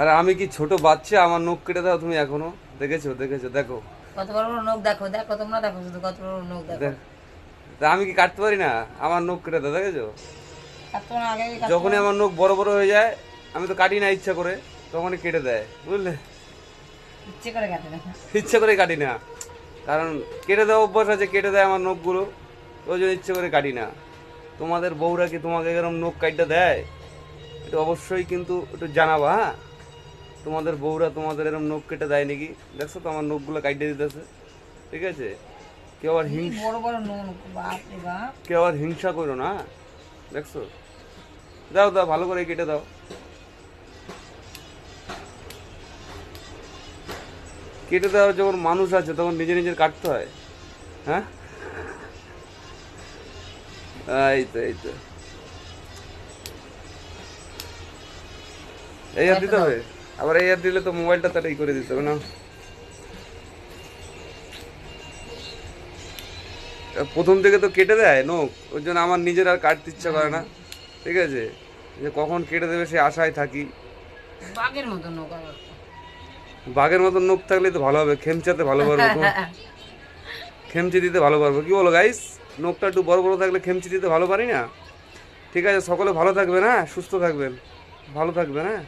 আর আমি কি ছোট বাচ্চা? আমার নখ কেটে দাও তুমি এখনও। দেখেছ? দেখেছ? দেখো। কত বড় বড় নখ দেখো দেখো তোমরা দেখো শুধু কত বড় নখ দেখো। তা আমি কি কাটতে পারি না? আমার নখ কেটে দাও দেখেছ? যখনই আমার নখ বড় বড় হয়ে যায় আমি তো কাটি না ইচ্ছা করে তখনই কেটে দেয় বুঝলে? ইচ্ছে করে কাটে না ইচ্ছে করে কাটি না। কারণ কেটে দেওয়া অভ্যাস আছে কেটে দেয় আমার নখগুলো। ওই জন্য ইচ্ছে করে কাটি না। তোমাদের বউরা কি তোমাকে এরকম নখ কাটতে দেয়? এটা অবশ্যই কিন্তু একটু জানাবা হ্যাঁ? তোমাদের বউরা তোমাদের এরকম নখ কেটে দেয় নাকি? দেখছ তো আমার নখগুলো কাটিয়ে দিতেছে। ঠিক আছে? কেউ আবার হিংসা কেউ আবার হিংসা করো না? দেখছ? দাও দাও ভালো করে কেটে দাও। কেটে দেওয়ার যখন মানুষ আছে তখন নিজে নিজের কাটতে হয়। হ্যাঁ? এই তো এই তো। এই হাত দিতে হবে? আবার এই হাত দিলে তো মোবাইলটা তাহলে করে দিতে হবে না? প্রথম থেকে তো কেটে দেয় নোক ওই জন্য আমার নিজের আর কাটতে ইচ্ছা করে না। ঠিক আছে? যে কখন কেটে দেবে সে আশায় থাকি। বাঘের মতো নখ বাঘের মতো নোক থাকলে তো ভালো হবে খেমচাতে ভালো পারব তো। খেমচি দিতে ভালো পারব। কি বলো গাইস নোকটা একটু বড় বড় থাকলে খেমচি দিতে ভালো পারি না? ঠিক আছে সকলে ভালো থাকবেন হ্যাঁ? সুস্থ থাকবেন। ভালো থাকবেন হ্যাঁ?